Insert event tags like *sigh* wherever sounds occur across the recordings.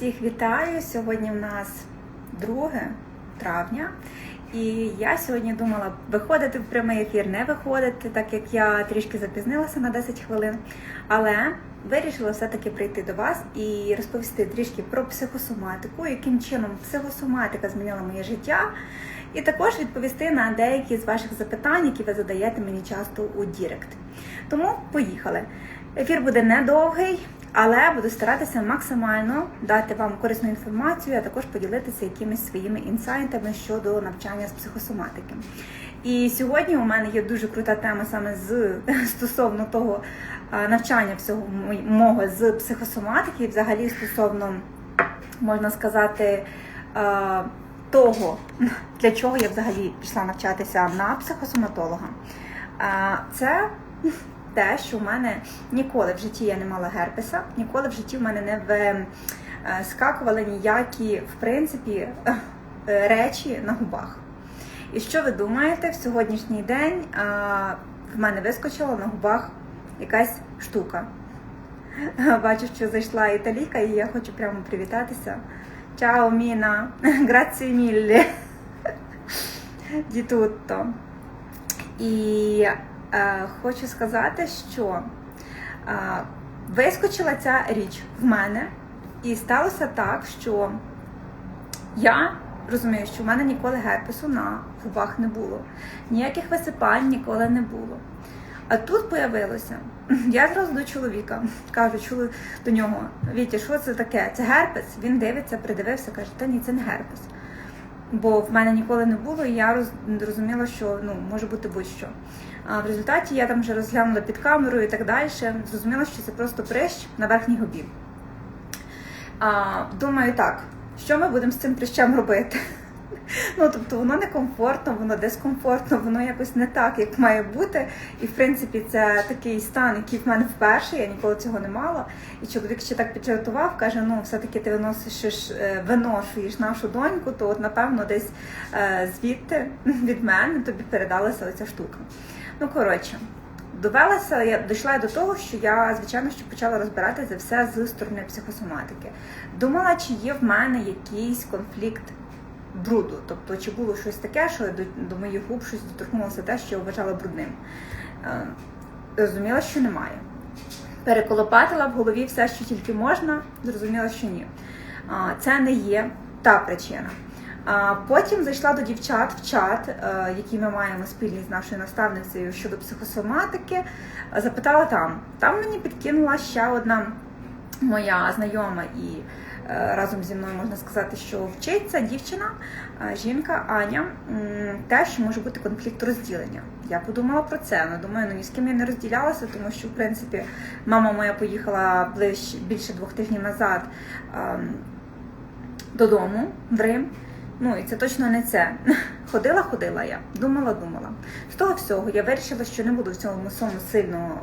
Всіх вітаю! Сьогодні в нас 2 травня. І я сьогодні думала виходити в прямий ефір, не виходити, так як я трішки запізнилася на 10 хвилин. Але вирішила все-таки прийти до вас і розповісти трішки про психосоматику, яким чином психосоматика змінила моє життя. І також відповісти на деякі з ваших запитань, які ви задаєте мені часто у Дірект. Тому поїхали. Ефір буде недовгий, але буду старатися максимально дати вам корисну інформацію, а також поділитися якимись своїми інсайтами щодо навчання з психосоматики. І сьогодні у мене є дуже крута тема саме з *laughs* стосовно того навчання всього мого з психосоматики, взагалі стосовно, можна сказати, того, *laughs* для чого я взагалі пішла навчатися на психосоматолога. Це те, що в мене ніколи в житті я не мала герпеса, ніколи в житті в мене не вискакували ніякі, в принципі, е, речі на губах. І що ви думаєте, в сьогоднішній день в мене вискочила на губах якась штука. *laughs* Бачу, що зайшла італійка, і я хочу прямо привітатися. Чао, Міна! *laughs* Граці міллі! *laughs* Ді тутто. І е, хочу сказати, що е, вискочила ця річ в мене, і сталося так, що я розумію, що в мене ніколи герпесу на губах не було, ніяких висипань ніколи не було. А тут появилося. *laughs* Я зразу до чоловіка кажу чоло- до нього: Вітя, що це таке? Це герпес? Він дивиться, придивився, каже, та ні, це не герпес. Бо в мене ніколи не було, і я роз- розуміла, що ну може бути будь-що. А в результаті я там вже розглянула під камерою і так далі. Зрозуміла, що це просто прищ на верхній губі. А, думаю, так, що ми будемо з цим прищем робити? Ну, тобто воно некомфортно, воно дискомфортно, воно якось не так, як має бути. І в принципі, це такий стан, який в мене вперше, я ніколи цього не мала. І чоловік ще так піджартував, каже: ну, все-таки ти виносиш, е, виношуєш нашу доньку, то от напевно десь е, звідти від мене тобі передалася оця штука. Ну, коротше. Довелася, я дійшла до того, що я, звичайно, що почала розбиратися все з сторони психосоматики. Думала, чи є в мене якийсь конфлікт бруду, тобто чи було щось таке, що до, до моїх губ щось доторкнулося те, що я вважала брудним. Е, Зрозуміла, що немає. Переколопатила в голові все, що тільки можна, зрозуміла, що ні. Це не є та причина. Потім зайшла до дівчат в чат, е, який ми маємо спільний з нашою наставницею щодо психосоматики. Запитала там. Там мені підкинула ще одна моя знайома і разом зі мною можна сказати, що вчиться дівчина, е, жінка Аня, те, що може бути конфлікт розділення. Я подумала про це. Ну думаю, ну ні з ким я не розділялася, тому що в принципі мама моя поїхала ближче більше двох тижнів назад ем, додому в Рим. Ну і це точно не це. *laughs* Ходила, ходила я, думала, думала. З того всього я вирішила, що не буду в цьому сильно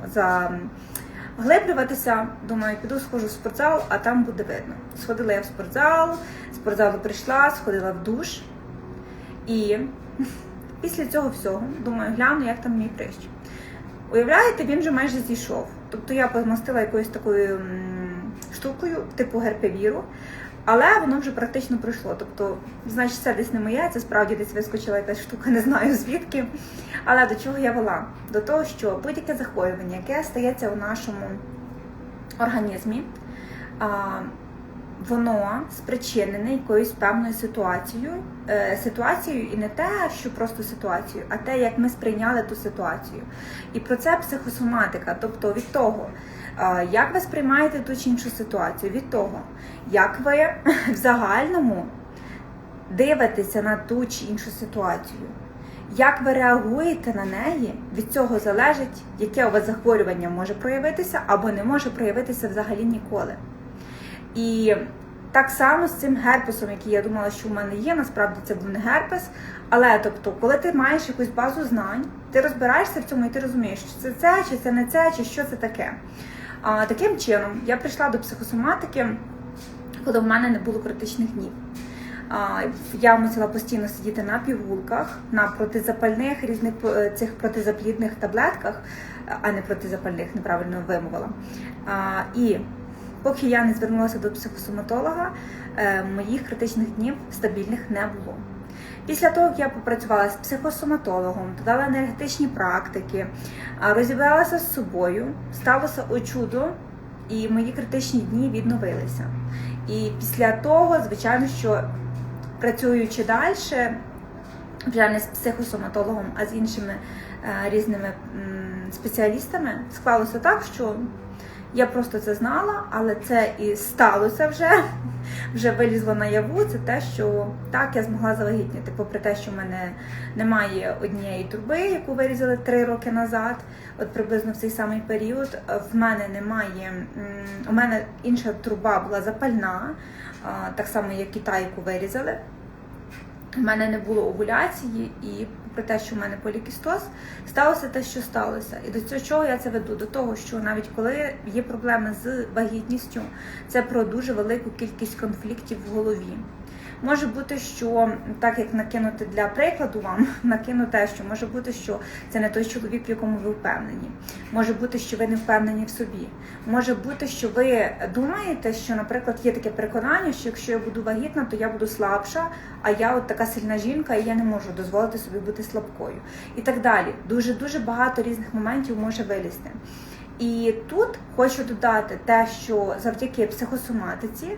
заглиблюватися. Думаю, піду схожу в спортзал, а там буде видно. Сходила я в спортзал, спортзалу прийшла, сходила в душ. І *laughs* після цього всього, думаю, гляну, як там мій прищ. Уявляєте, він вже майже зійшов. Тобто я помастила якоюсь такою штукою, типу герпевіру, але воно вже практично пройшло. Тобто, значить, це десь не моє, це справді десь вискочила якась штука, *laughs* не знаю звідки. Але до чого я вела? До того, що будь-яке захворювання, яке стається у нашому організмі, воно спричинене якоюсь певною ситуацією, е, ситуацією і не те, що просто ситуацією, а те, як ми сприйняли ту ситуацію. І про це психосоматика, тобто від того, як ви сприймаєте ту чи іншу ситуацію, від того, як ви *laughs* в загальному дивитеся на ту чи іншу ситуацію. Як ви реагуєте на неї, від цього залежить, яке у вас захворювання може проявитися або не може проявитися взагалі ніколи. І так само з цим герпесом, який я думала, що в мене є, насправді це був не герпес. Але тобто, коли ти маєш якусь базу знань, ти розбираєшся в цьому і ти розумієш, чи це це, чи це не це, чи що це таке. А, таким чином, я прийшла до психосоматики, коли в мене не було критичних днів. А, Я мусила постійно сидіти на пігулках, на протизапальних різних е, цих протизаплідних таблетках, а не протизапальних, неправильно вимовила. А, І поки я не звернулася до психосоматолога, е, моїх критичних днів стабільних не було. Після того, як я попрацювала з психосоматологом, додала енергетичні практики, розібралася з собою, сталося о чудо, і мої критичні дні відновилися. І після того, звичайно, що працюючи далі, вже не з психосоматологом, а з іншими е, різними спеціалістами, склалося так, що я просто це знала, але це і сталося вже. *laughs* Вже вилізло наяву. Це те, що так я змогла завагітніти, попри те, що в мене немає однієї труби, яку вирізали три роки назад, от приблизно в цей самий період. В мене немає, у мене інша труба була запальна, так само як і та, яку вирізали. У мене не було овуляції, і про те, що в мене полікістоз, сталося те, що сталося. І до чого я це веду? До того, що навіть коли є проблеми з вагітністю, це про дуже велику кількість конфліктів в голові. Може бути, що так як накинути для прикладу вам, *laughs* накину те, що може бути, що це не той чоловік, в якому ви впевнені. Може бути, що ви не впевнені в собі. Може бути, що ви думаєте, що, наприклад, є таке переконання, що якщо я буду вагітна, то я буду слабша, а я от така сильна жінка, і я не можу дозволити собі бути слабкою. І так далі. Дуже дуже багато різних моментів може вилізти. І тут хочу додати те, що завдяки психосоматиці.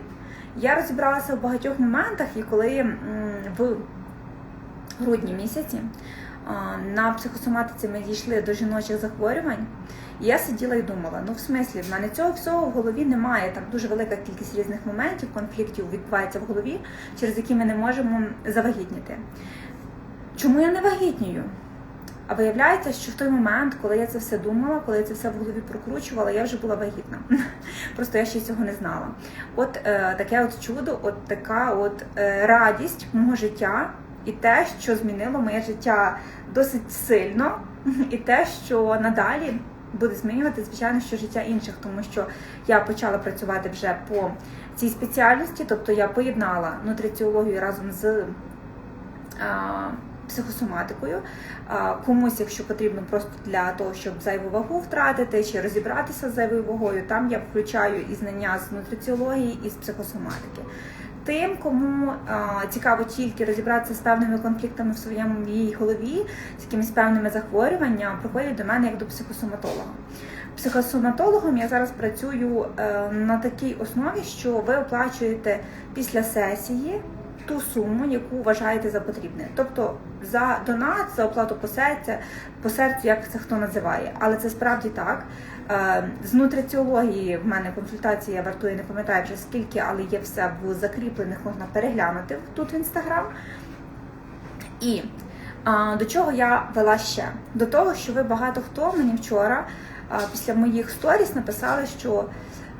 Я розібралася в багатьох моментах, і коли в грудні місяці на психосоматиці ми дійшли до жіночих захворювань, і я сиділа і думала: ну в смислі, в мене цього всього в голові немає. Там дуже велика кількість різних моментів, конфліктів відбувається в голові, через які ми не можемо завагітніти. Чому я не вагітнію? А виявляється, що в той момент, коли я це все думала, коли я це все в голові прокручувала, я вже була вагітна. *laughs* Просто я ще цього не знала. От е, таке от чудо, от така от е, радість мого життя, і те, що змінило моє життя досить сильно, *laughs* і те, що надалі буде змінювати, звичайно, що життя інших, тому що я почала працювати вже по цій спеціальності, тобто я поєднала нутриціологію разом з. Е, психосоматикою. Комусь, якщо потрібно просто для того, щоб зайву вагу втратити чи розібратися з зайвою вагою, там я включаю і знання з нутриціології і з психосоматики. Тим, кому а, цікаво тільки розібратися з певними конфліктами в своєму її голові, з якимись певними захворюваннями, приходять до мене як до психосоматолога. Психосоматологом я зараз працюю е, на такій основі, що ви оплачуєте після сесії ту суму, яку вважаєте за потрібне. Тобто за донат, за оплату по серцю, по серцю, як це хто називає. Але це справді так. Е, з нутриціології в мене консультація вартує, не пам'ятаю вже скільки, але є все в закріплених, можна переглянути тут в інстаграм. І до чого я вела ще? До того, що ви багато хто мені вчора, після моїх сторіс, написали, що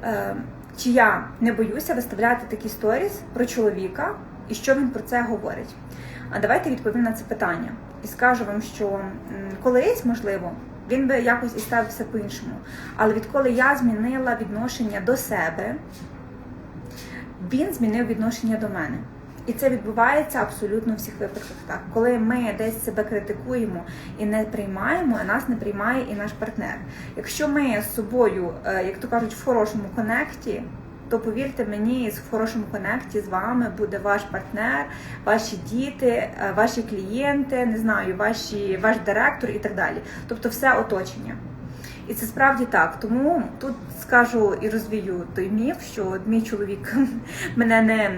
е, чи я не боюся виставляти такі сторіс про чоловіка, і що він про це говорить. А давайте відповім на це питання і скажу вам, що колись, можливо, він би якось і ставився по-іншому. Але відколи я змінила відношення до себе, він змінив відношення до мене. І це відбувається абсолютно у всіх випадках. Так, коли ми десь себе критикуємо і не приймаємо, а нас не приймає і наш партнер. Якщо ми з собою, е, як то кажуть, в хорошому конекті то повірте мені, в хорошому конекті з вами буде ваш партнер, ваші діти, е, ваші клієнти, не знаю, ваші, ваш директор і так далі. Тобто все оточення. І це справді так. Тому тут скажу і розвію той міф, що мій чоловік *laughs* мене не.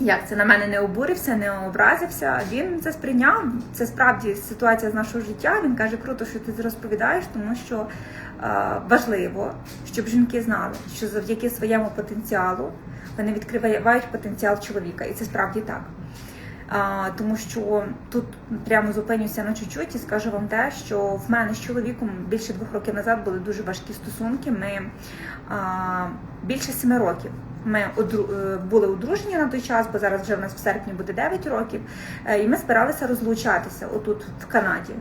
Як це на мене не обурився, не образився. Він це сприйняв. Це справді ситуація з нашого життя. Він каже, круто, що ти розповідаєш, тому що е, важливо, щоб жінки знали, що завдяки своєму потенціалу вони відкривають потенціал чоловіка, і це справді так. А, Тому що тут прямо зупинюся на чуть-чуть і скажу вам те, що в мене з чоловіком більше двох років назад були дуже важкі стосунки. Ми а, більше семи років. Ми. Е, були одружені на той час, бо зараз вже в нас в серпні буде 9 років, е, і ми збиралися розлучатися отут, в Канаді.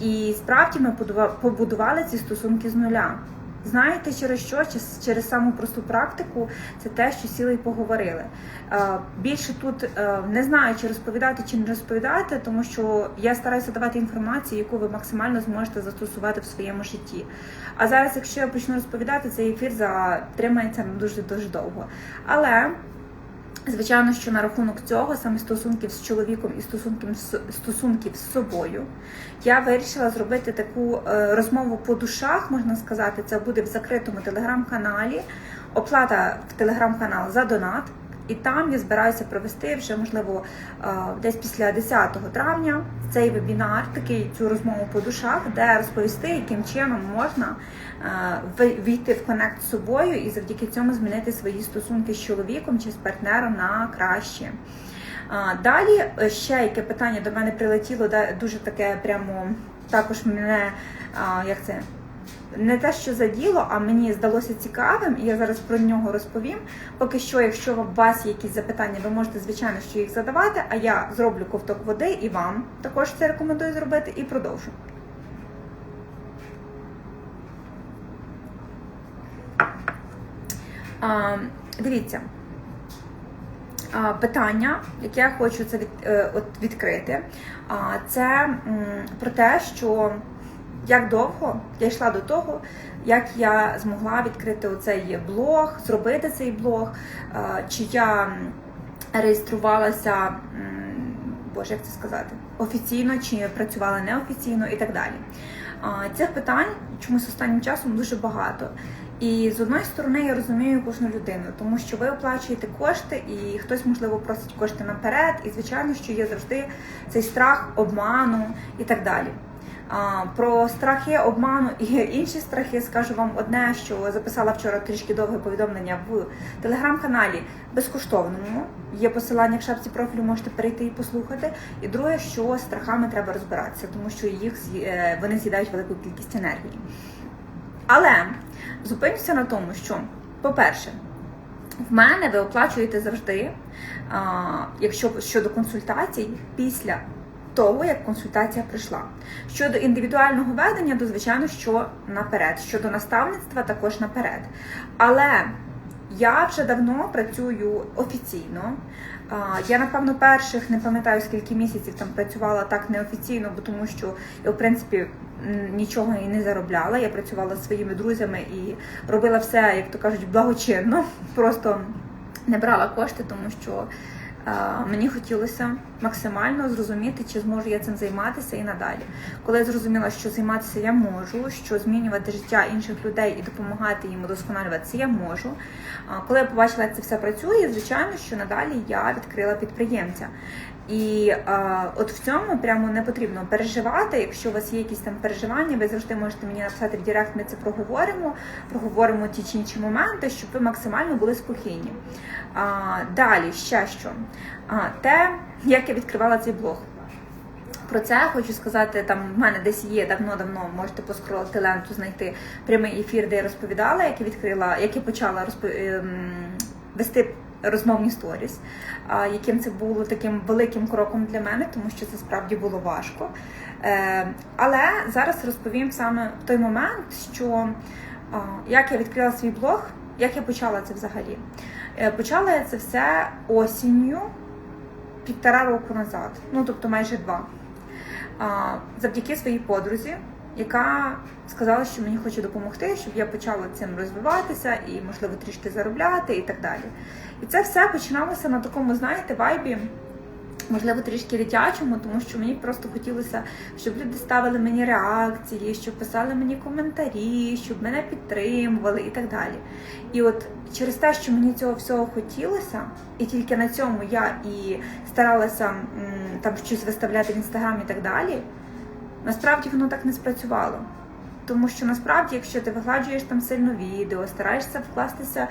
І справді ми побудували ці стосунки з нуля. Знаєте, через що? Через- саму просту практику, це те, що сіли і поговорили. Е, Більше тут е, не знаю, чи розповідати, чи не розповідати, тому що я стараюся давати інформацію, яку ви максимально зможете застосувати в своєму житті. А зараз, якщо я почну розповідати, цей ефір затримається дуже дуже довго. Але Звичайно, що на рахунок цього, саме стосунків з чоловіком і стосунків стосунків з собою, я вирішила зробити таку е, розмову по душах, можна сказати, це буде в закритому телеграм-каналі. Оплата в телеграм-канал за донат. І там я збираюся провести вже, можливо, е, десь після 10 травня цей вебінар, такий цю розмову по душах, де розповісти, яким чином можна війти в конект з собою і завдяки цьому змінити свої стосунки з чоловіком чи з партнером на краще. Далі е, ще яке питання до мене прилетіло, дуже таке прямо також мене як це. Не те, що заділо, а мені здалося цікавим, і я зараз про нього розповім. Поки що, якщо у вас є якісь запитання, ви можете, звичайно, що їх задавати, а я зроблю ковток води і вам також це рекомендую зробити і продовжу. Дивіться, питання, яке я хочу це від, е, от відкрити, це про те, що як довго я йшла до того, як я змогла відкрити оцей блог, зробити цей блог, чи я реєструвалася, боже, як це сказати, офіційно, чи працювала неофіційно і так далі. Цих питань чомусь останнім часом дуже багато. І з одної сторони я розумію кожну людину, тому що ви оплачуєте кошти, і хтось, можливо, просить кошти наперед, і звичайно, що є завжди цей страх обману і так далі. Про страхи обману і інші страхи скажу вам одне, що записала вчора трішки довге повідомлення в телеграм-каналі безкоштовному. Є посилання в шапці профілю, можете перейти і послухати. І друге, що з страхами треба розбиратися, тому що їх е, вони з'їдають велику кількість енергії. Але зупинюся на тому, що, по-перше, в мене ви оплачуєте завжди, якщо щодо консультацій, після того, як консультація прийшла. Щодо індивідуального ведення, то звичайно, що наперед. Щодо наставництва, також наперед. Але я вже давно працюю офіційно. Я, напевно, перших не пам'ятаю скільки місяців там працювала так неофіційно, бо тому що я, в принципі, нічого і не заробляла. Я працювала зі своїми друзями і робила все, як то кажуть, благочинно. *laughs* Просто не брала кошти, тому що мені хотілося максимально зрозуміти, чи зможу я цим займатися і надалі. Коли я зрозуміла, що займатися я можу, що змінювати життя інших людей і допомагати їм удосконалюватися я можу. Коли я побачила, як це все працює, звичайно, що надалі я відкрила підприємця. І е, от в цьому прямо не потрібно переживати. Якщо у вас є якісь там переживання, ви завжди можете мені написати в Директ, ми це проговоримо, проговоримо ті чи інші моменти, щоб ви максимально були спокійні. А, далі ще що? А, те, як я відкривала цей блог. Про це хочу сказати, там в мене десь є давно-давно, можете поскролити ленту, знайти прямий ефір, де я розповідала, як я відкрила, як я почала розпо... ем, вести розмовні сторіс, яким це було таким великим кроком для мене, тому що це справді було важко. Е, Але зараз розповім саме той момент, що як я відкрила свій блог, як я почала це взагалі. Е, Почала я це все осінню півтора року назад, ну тобто майже два. Завдяки своїй подрузі, яка сказала, що мені хоче допомогти, щоб я почала цим розвиватися і, можливо, трішки заробляти і так далі. І це все починалося на такому, знаєте, вайбі. Можливо, трішки дитячому, тому що мені просто хотілося, щоб люди ставили мені реакції, щоб писали мені коментарі, щоб мене підтримували і так далі. І от через те, що мені цього всього хотілося, і тільки на цьому я і старалася там щось виставляти в інстаграм і так далі, насправді воно так не спрацювало. Тому що насправді, якщо ти вигладжуєш там сильно відео, стараєшся вкластися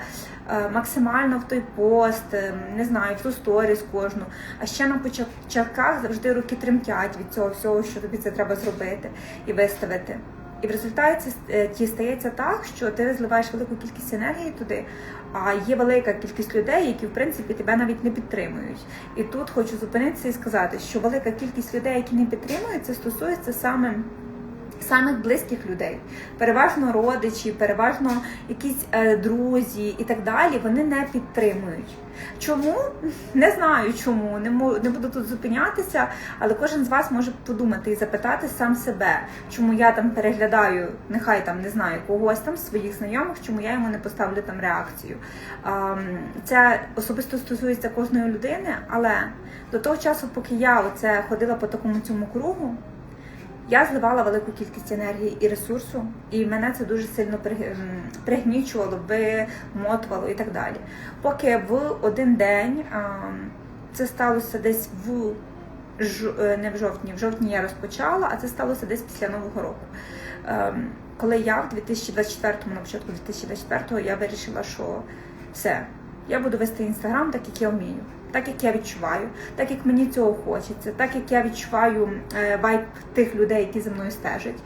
е, максимально в той пост, е, не знаю, в ту сторіс кожну, а ще на початках завжди руки тремтять від цього всього, що тобі це треба зробити і виставити. І в результаті е, ті стається так, що ти розливаєш велику кількість енергії туди, а є велика кількість людей, які в принципі тебе навіть не підтримують. І тут хочу зупинитися і сказати, що велика кількість людей, які не підтримують, це стосується саме самих близьких людей, переважно родичі, переважно якісь е, друзі і так далі, вони не підтримують. Чому? Не знаю чому, не не буду тут зупинятися, але кожен з вас може подумати і запитати сам себе, чому я там переглядаю, нехай там не знаю когось там своїх знайомих, чому я йому не поставлю там реакцію. Це особисто стосується кожної людини, але до того часу, поки я оце ходила по такому цьому кругу, я зливала велику кількість енергії і ресурсу, і мене це дуже сильно пригнічувало, вимотувало і так далі. Поки в один день це сталося десь в е, не в жовтні, в жовтні я розпочала, а це сталося десь після Нового року. Ем, Коли я в 2024, на початку 2024 я вирішила, що все, я буду вести інстаграм так, як я вмію, так як я відчуваю, так як мені цього хочеться, так як я відчуваю е, вайб тих людей, які за мною стежать.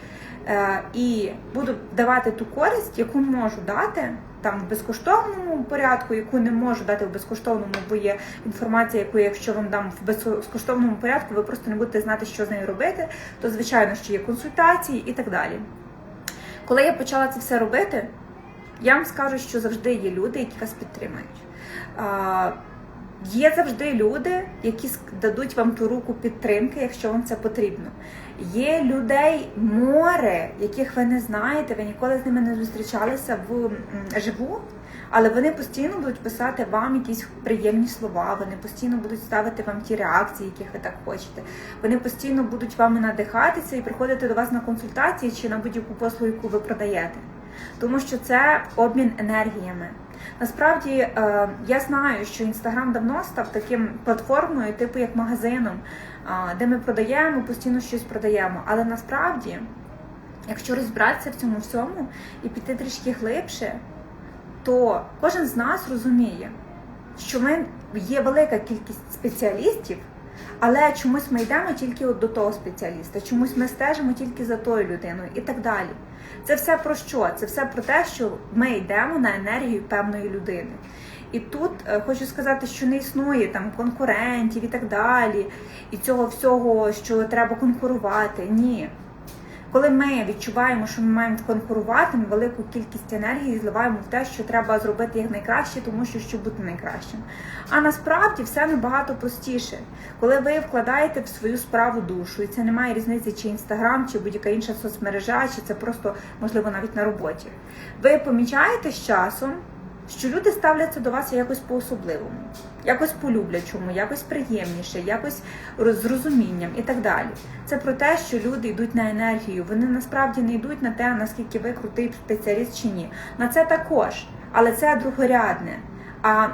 Е, і буду давати ту користь, яку можу дати там в безкоштовному порядку, яку не можу дати в безкоштовному, бо є інформація, яку якщо вам дам в безкоштовному порядку, ви просто не будете знати, що з нею робити, то звичайно, що є консультації і так далі. Коли я почала це все робити, я вам скажу, що завжди є люди, які вас підтримують. Є завжди люди, які дадуть вам ту руку підтримки, якщо вам це потрібно. Є людей море, яких ви не знаєте, ви ніколи з ними не зустрічалися в живу, але вони постійно будуть писати вам якісь приємні слова, вони постійно будуть ставити вам ті реакції, яких ви так хочете. Вони постійно будуть вами надихатися і приходити до вас на консультації чи на будь-яку послугу, яку ви продаєте. Тому що це обмін енергіями. Насправді е, я знаю, що інстаграм давно став таким платформою, типу як магазином, де ми продаємо, постійно щось продаємо. Але насправді, якщо розібратися в цьому всьому і піти трішки глибше, то кожен з нас розуміє, що ми є велика кількість спеціалістів, але чомусь ми йдемо тільки от до того спеціаліста, чомусь ми стежимо тільки за тою людиною і так далі. Це все про що? Це все про те, що ми йдемо на енергію певної людини. І тут е, хочу сказати, що не існує там конкурентів і так далі, і цього всього, що треба конкурувати. Ні. Коли ми відчуваємо, що ми маємо конкурувати, ми велику кількість енергії зливаємо в те, що треба зробити як найкраще, тому що щоб бути найкращим. А насправді все набагато простіше. Коли ви вкладаєте в свою справу душу, і це немає різниці, чи інстаграм, чи будь-яка інша соцмережа, чи це просто можливо навіть на роботі. Ви помічаєте з часом, що люди ставляться до вас якось по-особливому, якось по-люблячому, якось приємніше, якось з розумінням і так далі. Це про те, що люди йдуть на енергію. Вони насправді не йдуть на те, наскільки ви крутий спеціаліст чи ні. На це також, але це другорядне. А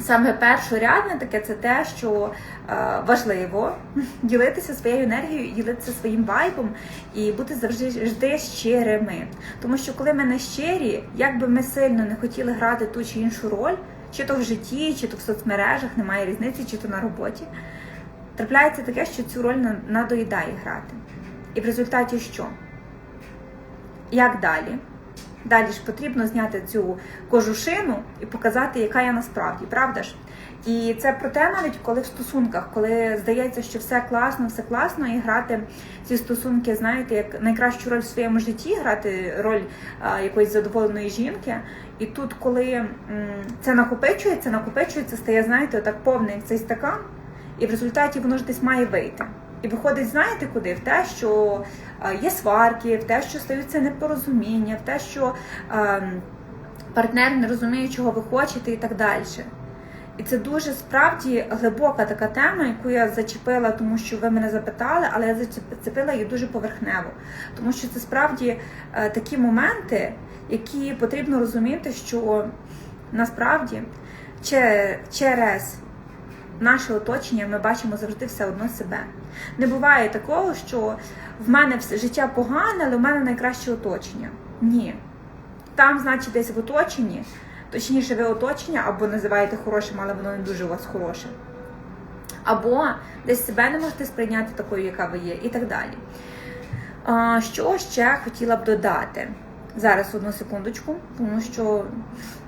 Саме першорядне таке це те, що е, важливо *laughs* ділитися своєю енергією, ділитися своїм вайбом і бути завжди завжди щирими. Тому що коли ми не щирі, як би ми сильно не хотіли грати ту чи іншу роль, чи то в житті, чи то в соцмережах, немає різниці, чи то на роботі, трапляється таке, що цю роль на- надоїдає грати. І в результаті що? Як далі? Далі ж потрібно зняти цю кожушину і показати, яка я насправді, правда ж? І це про те, навіть коли в стосунках, коли здається, що все класно, все класно, і грати ці стосунки, знаєте, як найкращу роль в своєму житті, грати роль а, якоїсь задоволеної жінки. І тут, коли м, це накопичується, накопичується, стає, знаєте, отак повний цей стакан, і в результаті воно ж десь має вийти. І виходить, знаєте куди? В те, що е, є сварки, в те, що стаються непорозуміння, в те, що е, партнер не розуміє, чого ви хочете, і так далі. І це дуже справді глибока така тема, яку я зачепила, тому що ви мене запитали, але я зачепила її дуже поверхнево. Тому що це справді е, такі моменти, які потрібно розуміти, що насправді через наше оточення ми бачимо завжди все одно себе. Не буває такого, що в мене все життя погане, але в мене найкраще оточення. Ні. Там, значить, десь в оточенні, точніше, ви оточення або називаєте хорошим, але воно не дуже у вас хороше. Або десь себе не можете сприйняти такою, яка ви є, і так далі. Що ще хотіла б додати? Зараз одну секундочку, тому що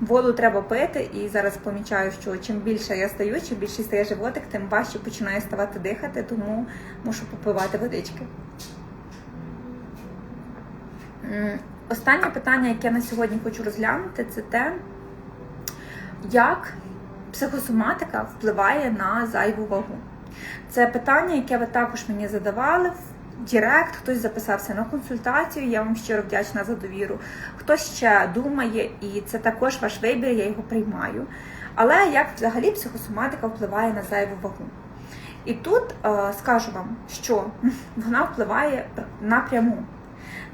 воду треба пити, і зараз помічаю, що чим більше я стаю, чим більше стає животик, тим важче починає ставати дихати, тому мушу попивати водички. Останнє питання, яке я на сьогодні хочу розглянути, це те, як психосоматика впливає на зайву вагу. Це питання, яке ви також мені задавали Директ, хтось записався на консультацію. Я вам щиро вдячна за довіру. Хтось ще думає, і це також ваш вибір, я його приймаю. Але як взагалі психосоматика впливає на зайву вагу? І тут е, скажу вам, що *laughs* вона впливає напряму.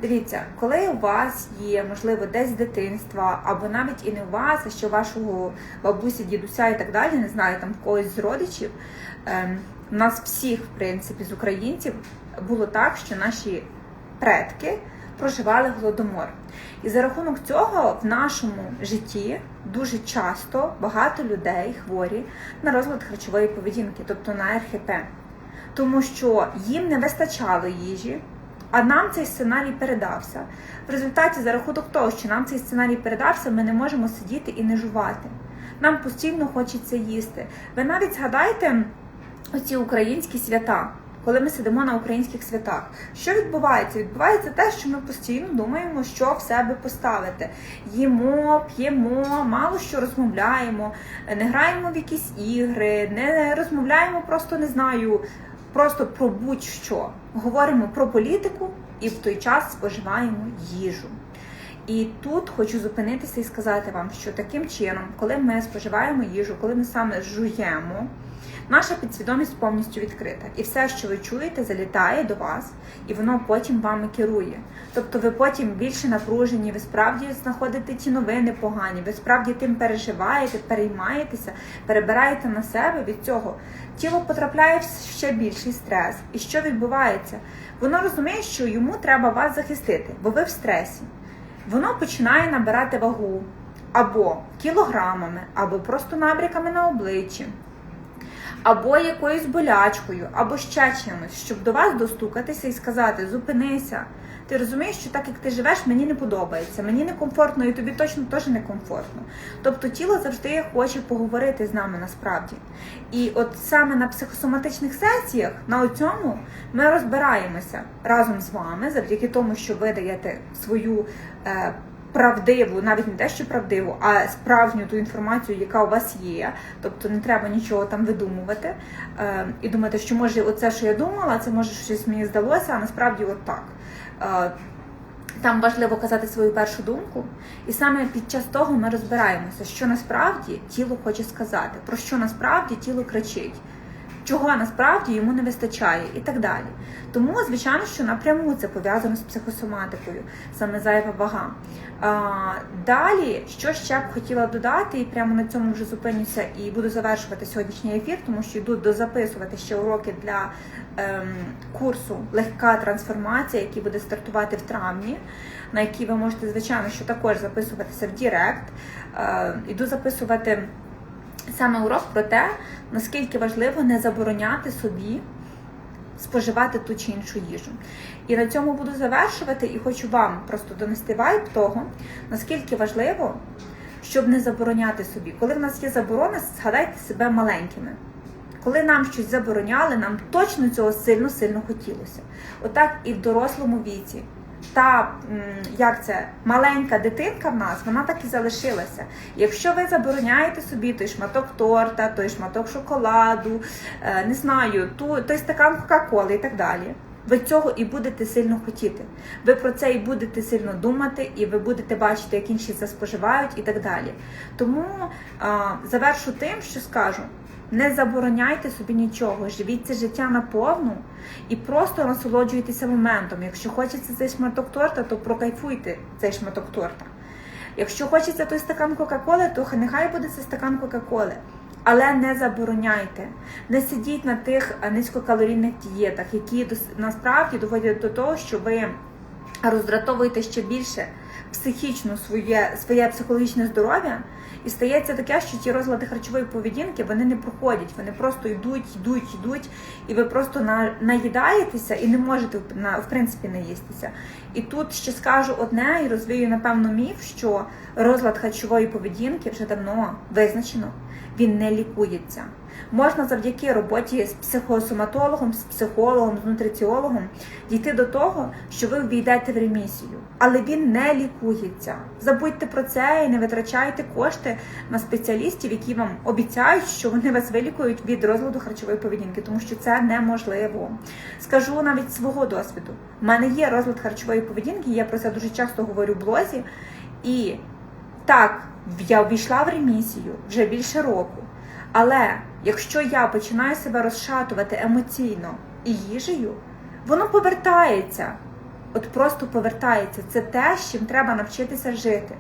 Дивіться, коли у вас є, можливо, десь з дитинства, або навіть і не у вас, а що вашого бабусі, дідуся і так далі, не знаю, там когось з родичів. Ем, у нас всіх, в принципі, з українців було так, що наші предки проживали голодомор. І за рахунок цього в нашому житті дуже часто багато людей хворі на розлад харчової поведінки, тобто на РХП. Тому що їм не вистачало їжі, а нам цей сценарій передався. В результаті, за рахунок того, що нам цей сценарій передався, ми не можемо сидіти і не жувати. Нам постійно хочеться їсти. Ви навіть згадайте оці українські свята. Коли ми сидимо на українських святах, що відбувається? Відбувається те, що ми постійно думаємо, що в себе поставити. Їмо, п'ємо, мало що розмовляємо, не граємо в якісь ігри, не розмовляємо, просто не знаю, просто про будь-що. Говоримо про політику і в той час споживаємо їжу. І тут хочу зупинитися і сказати вам, що таким чином, коли ми споживаємо їжу, коли ми саме жуємо, наша підсвідомість повністю відкрита. І все, що ви чуєте, залітає до вас, і воно потім вами керує. Тобто ви потім більше напружені, ви справді знаходите ті новини погані, ви справді тим переживаєте, переймаєтеся, перебираєте на себе від цього. Тіло потрапляє в ще більший стрес. І що відбувається? Воно розуміє, що йому треба вас захистити, бо ви в стресі. Воно починає набирати вагу або кілограмами, або просто набряками на обличчі, або якоюсь болячкою, або ще чимось, щоб до вас достукатися і сказати: зупинися. Ти розумієш, що так як ти живеш, мені не подобається, мені не комфортно, і тобі точно теж не комфортно. Тобто тіло завжди хоче поговорити з нами насправді. І от саме на психосоматичних сесіях, на цьому ми розбираємося разом з вами, завдяки тому, що ви даєте свою. Е, Правдиву, навіть не те, що правдиву, а справжню ту інформацію, яка у вас є. Тобто не треба нічого там видумувати е, і думати, що може оце, що я думала, це може щось мені здалося, а насправді от так. Е, там важливо казати свою першу думку, і саме під час того ми розбираємося, що насправді тіло хоче сказати, про що насправді тіло кричить, чого насправді йому не вистачає і так далі. Тому, звичайно, що напряму це пов'язано з психосоматикою, саме зайва вага. А, Далі, що ще б хотіла додати, і прямо на цьому вже зупинюся і буду завершувати сьогоднішній ефір, тому що йду дозаписувати ще уроки для ем, курсу Легка трансформація, який буде стартувати в травні, на який ви можете, звичайно, що також записуватися в Директ. Е, іду записувати саме урок про те, наскільки важливо не забороняти собі споживати ту чи іншу їжу. І на цьому буду завершувати, і хочу вам просто донести вайб того, наскільки важливо, щоб не забороняти собі. Коли в нас є заборона, згадайте себе маленькими. Коли нам щось забороняли, нам точно цього сильно-сильно хотілося. Отак і в дорослому віці. Та як це маленька дитинка в нас, вона так і залишилася. Якщо ви забороняєте собі той шматок торта, той шматок шоколаду, е, не знаю, ту, той стакан Кока-Коли і так далі. Ви цього і будете сильно хотіти. Ви про це і будете сильно думати, і ви будете бачити, як інші це споживають, і так далі. Тому а, завершу тим, що скажу: не забороняйте собі нічого, живіть це життя наповну і просто насолоджуйтеся моментом. Якщо хочеться цей шматок торта, то прокайфуйте цей шматок торта. Якщо хочеться той стакан Кока-Коли, то нехай буде це стакан Кока-Коли. Але не забороняйте, не сидіть на тих низькокалорійних дієтах, які насправді доводять до того, що ви роздратовуєте ще більше психічно своє своє психологічне здоров'я, і стається таке, що ті розлади харчової поведінки вони не проходять, вони просто йдуть, йдуть, йдуть, і ви просто на, наїдаєтеся і не можете на, в принципі наїстися. І тут ще скажу одне і розвію, напевно, міф, що розлад харчової поведінки вже давно визначено, він не лікується. Можна завдяки роботі з психосоматологом, з психологом, з нутриціологом дійти до того, що ви війдете в ремісію, але він не лікується. Забудьте про це і не витрачайте кошти на спеціалістів, які вам обіцяють, що вони вас вилікують від розладу харчової поведінки, тому що це неможливо. Скажу навіть свого досвіду. У мене є розлад харчової поведінки, я про це дуже часто говорю в блозі. І так, я увійшла в ремісію вже більше року. Але якщо я починаю себе розшатувати емоційно і їжею, воно повертається. От просто повертається. Це те, з чим треба навчитися жити.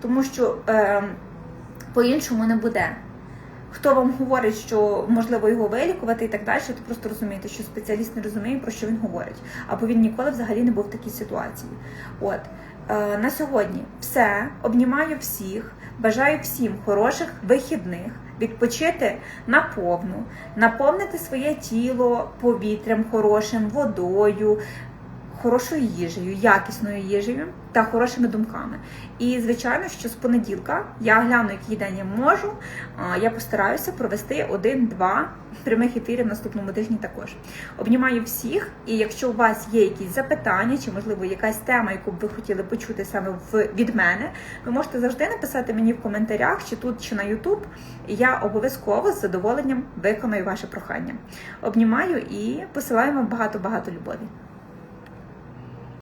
Тому що е, по-іншому не буде. Хто вам говорить, що можливо його вилікувати і так далі, то просто розумієте, що спеціаліст не розуміє, про що він говорить. Або він ніколи взагалі не був в такій ситуації. От на сьогодні все. Обнімаю всіх, бажаю всім хороших вихідних, відпочити наповну, наповнити своє тіло повітрям хорошим, водою. Хорошою їжею, якісною їжею та хорошими думками. І звичайно, що з понеділка я гляну, який день я можу. Я постараюся провести один-два прямих ефірів наступному тижні також. Обнімаю всіх, і якщо у вас є якісь запитання, чи можливо якась тема, яку б ви хотіли почути саме в від мене, ви можете завжди написати мені в коментарях, чи тут, чи на YouTube. І я обов'язково з задоволенням виконую ваше прохання. Обнімаю і посилаю вам багато-багато любові.